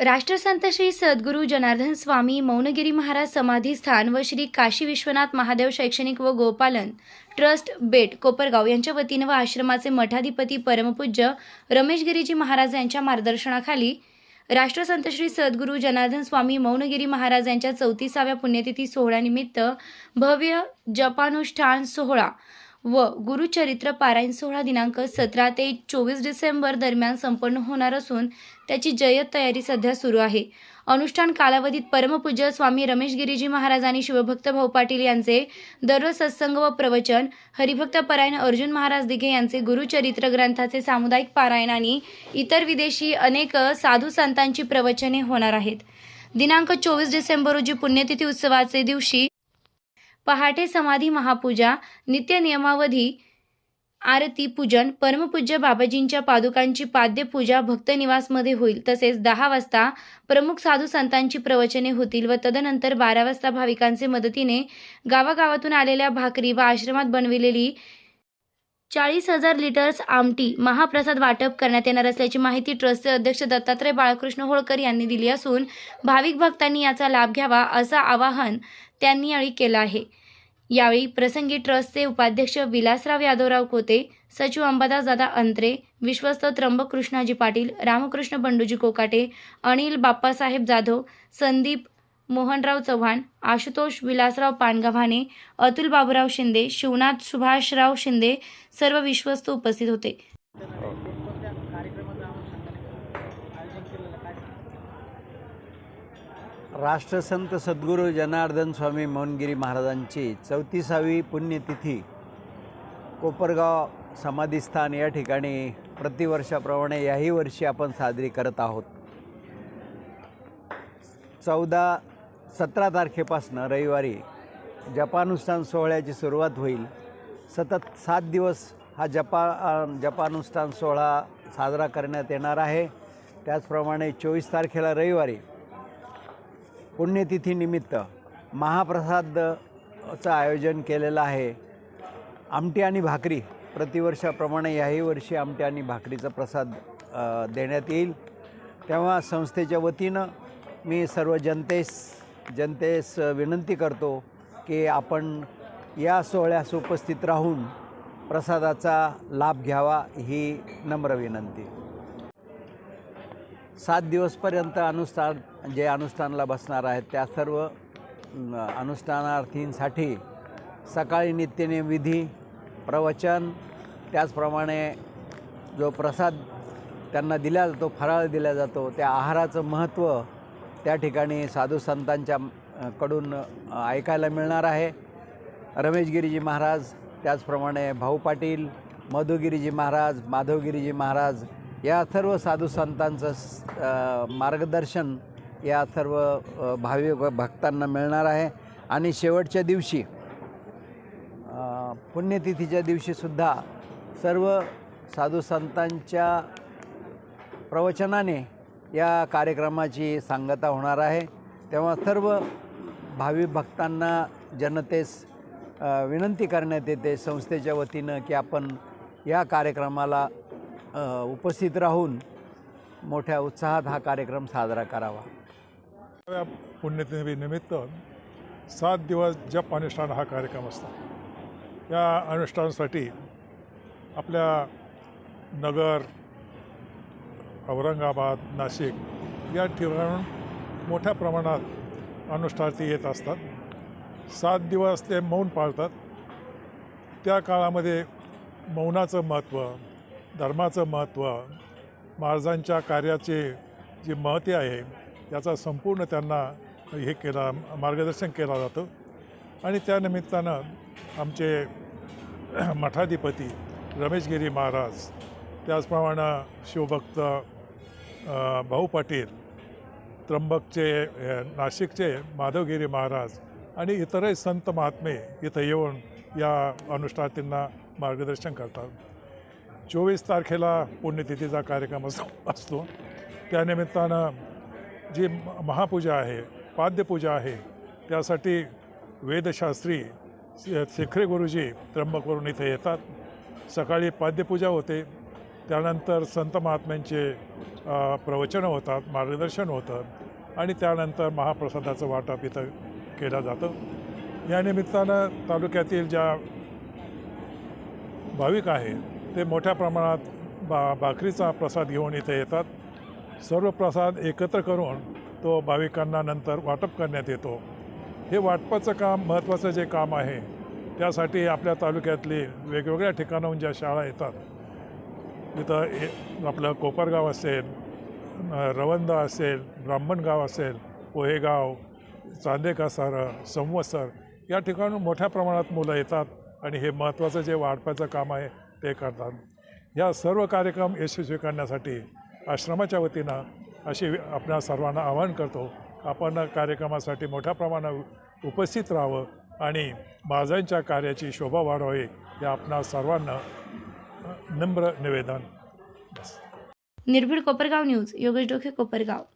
राष्ट्रसंत श्री सद्गुरू जनार्दन स्वामी मौनगिरी महाराज समाधी स्थान व श्री काशी विश्वनाथ महादेव शैक्षणिक व गोपालन ट्रस्ट बेट कोपरगाव यांच्या वतीनं व आश्रमाचे मठाधिपती परमपूज्य रमेश गिरीजी महाराज यांच्या मार्गदर्शनाखाली राष्ट्रसंत श्री सद्गुरू जनार्दन स्वामी मौनगिरी महाराज यांच्या चौतीसाव्या पुण्यतिथी सोहळ्यानिमित्त भव्य जपानुष्ठान सोहळा व गुरुचरित्र पारायण सोहळा दिनांक सतरा ते चोवीस डिसेंबर दरम्यान संपन्न होणार असून त्याची जय्यत तयारी सध्या सुरू आहे. अनुष्ठान कालावधीत परमपूज्य स्वामी रमेश गिरीजी महाराज आणि शिवभक्त भाऊ पाटील यांचे दररोज सत्संग व प्रवचन हरिभक्त परायण अर्जुन महाराज दिघे यांचे गुरुचरित्र ग्रंथाचे सामुदायिक पारायण आणि इतर विदेशी अनेक साधू संतांची प्रवचने होणार आहेत. दिनांक चोवीस डिसेंबर रोजी पुण्यतिथी उत्सवाचे दिवशी पहाटे समाधी महापूजा नित्य नियमावधी आरती पूजन परमपूज्य बाबाजींच्या पादुकांची पाद्यपूजा भक्तनिवासमध्ये होईल. तसेच दहा वाजता प्रमुख साधू संतांची प्रवचने होतील व तदनंतर बारा वाजता भाविकांचे मदतीने गावागावातून आलेल्या भाकरी व आश्रमात बनविलेली चाळीस हजार लिटर्स आमटी महाप्रसाद वाटप करण्यात येणार असल्याची माहिती ट्रस्टचे अध्यक्ष दत्तात्रय बाळकृष्ण होळकर यांनी दिली असून भाविक भक्तांनी याचा लाभ घ्यावा असं आवाहन त्यांनी यावेळी केलं आहे. यावेळी प्रसंगी ट्रस्टचे उपाध्यक्ष विलासराव यादवराव कोते सचिव अंबादासदादा अंत्रे विश्वस्त त्र्यंबक कृष्णाजी पाटील रामकृष्ण बंडूजी कोकाटे अनिल बाप्पासाहेब जाधव संदीप मोहनराव चव्हाण आशुतोष विलासराव पानगव्हाणे अतुल बाबूराव शिंदे शिवनाथ सुभाषराव शिंदे सर्व विश्वस्त उपस्थित होते. राष्ट्रसंत सद्गुरू जनार्दन स्वामी मौनगिरी महाराजांची चौतीसावी पुण्यतिथी कोपरगाव समाधीस्थान या ठिकाणी प्रतिवर्षाप्रमाणे याही वर्षी आपण साजरी करत आहोत. चौदा सतरा तारखेपासनं रविवारी जपानुष्ठान सोहळ्याची सुरुवात होईल. सतत सात दिवस हा जपा जपानुष्ठान सोहळा साजरा करण्यात येणार आहे. त्याचप्रमाणे चोवीस तारखेला रविवारी पुण्यतिथीनिमित्त महाप्रसादचं आयोजन केलेलं आहे. आमटी आणि भाकरी प्रतिवर्षाप्रमाणे याही वर्षी आमटी आणि भाकरीचा प्रसाद देण्यात येईल. तेव्हा संस्थेच्या वतीनं मी सर्व जनतेस जनतेस विनंती करतो की आपण या सोहळ्यास उपस्थित राहून प्रसादाचा लाभ घ्यावा ही नम्र विनंती. सात दिवसपर्यंत अनुष्ठान जे अनुष्ठानाला बसणार आहेत त्या सर्व अनुष्ठानार्थींसाठी सकाळी नित्यनेम विधी प्रवचन त्याचप्रमाणे जो प्रसाद त्यांना दिला जातो फराळ दिला जातो त्या आहाराचं महत्त्व त्या ठिकाणी साधू संतांच्या कडून ऐकायला मिळणार आहे. रमेशगिरीजी महाराज त्याचप्रमाणे भाऊ पाटील मधुगिरीजी महाराज माधवगिरीजी महाराज या सर्व साधू संतांचं मार्गदर्शन या सर्व भावी भाविक भक्तांना मिळणार आहे. आणि शेवटच्या दिवशी पुण्यतिथीच्या दिवशीसुद्धा सर्व साधू संतांच्या प्रवचनाने या कार्यक्रमाची सांगता होणार आहे. तेव्हा सर्व भावी भक्तांना जनतेस विनंती करण्यात येते संस्थेच्या वतीनं की आपण या कार्यक्रमाला उपस्थित राहून मोठ्या उत्साहात हा कार्यक्रम साजरा करावा. या पुण्यतिथीनिमित्त सात दिवस जप अनुष्ठान हा कार्यक्रम असतो. या अनुष्ठानासाठी आपल्या नगर औरंगाबाद नाशिक या ठिकाणून मोठ्या प्रमाणात अनुष्ठार्थी येत असतात. सात दिवस ते मौन पाळतात. त्या काळामध्ये मौनाचं महत्त्व धर्माचं महत्त्व महाराजांच्या कार्याचे जे महत्त्व आहे याचा संपूर्ण त्यांना हे केला मार्गदर्शन केलं जातं. आणि त्यानिमित्तानं आमचे मठाधिपती रमेशगिरी महाराज त्याचप्रमाणे शिवभक्त भाऊ पाटील त्र्यंबकचे नाशिकचे माधवगिरी महाराज आणि इतरही संत महात्मे इथं येऊन या अनुष्ठातींना मार्गदर्शन करतात. चोवीस तारखेला पुण्यतिथीचा कार्यक्रम असतो. असतो त्यानिमित्तानं जी म- महापूजा आहे पाद्यपूजा आहे त्यासाठी वेदशास्त्री शे- शेखरे गुरुजी त्र्यंबकवरून इथे येतात. सकाळी पाद्यपूजा होते. त्यानंतर संत महात्म्यांचे प्रवचनं होतात मार्गदर्शन होतं आणि त्यानंतर महाप्रसादाचं वाटप इथं केलं जातं. या निमित्तानं तालुक्यातील ज्या भाविक आहेत ते मोठ्या प्रमाणात बा भाकरीचा प्रसाद घेऊन इथे येतात. सर्व प्रसाद एकत्र करून तो भाविकांना नंतर वाटप करण्यात येतो. हे वाटपाचं काम महत्त्वाचं जे काम आहे त्यासाठी आपल्या तालुक्यातली वेगवेगळ्या ठिकाणाहून ज्या शाळा येतात जिथं ए आपलं कोपरगाव असेल रवंदा असेल ब्राह्मणगाव असेल पोहेगाव चांदेकासार संवत्सर या ठिकाणून मोठ्या प्रमाणात मुलं येतात आणि हे महत्त्वाचं जे वाढपाचं काम आहे ते करतात. या सर्व कार्यक्रम यशस्वी करण्यासाठी आश्रमाच्या वतीनं अशी आपल्या सर्वांना आवाहन करतो आपण कार्यक्रमासाठी मोठ्या प्रमाणात उपस्थित राहावं आणि महाजांच्या कार्याची शोभा वाढवावी या आपणा सर्वांना नम्र निवेदन. निर्भीड कोपरगाव न्यूज योगेश डोके कोपरगाव.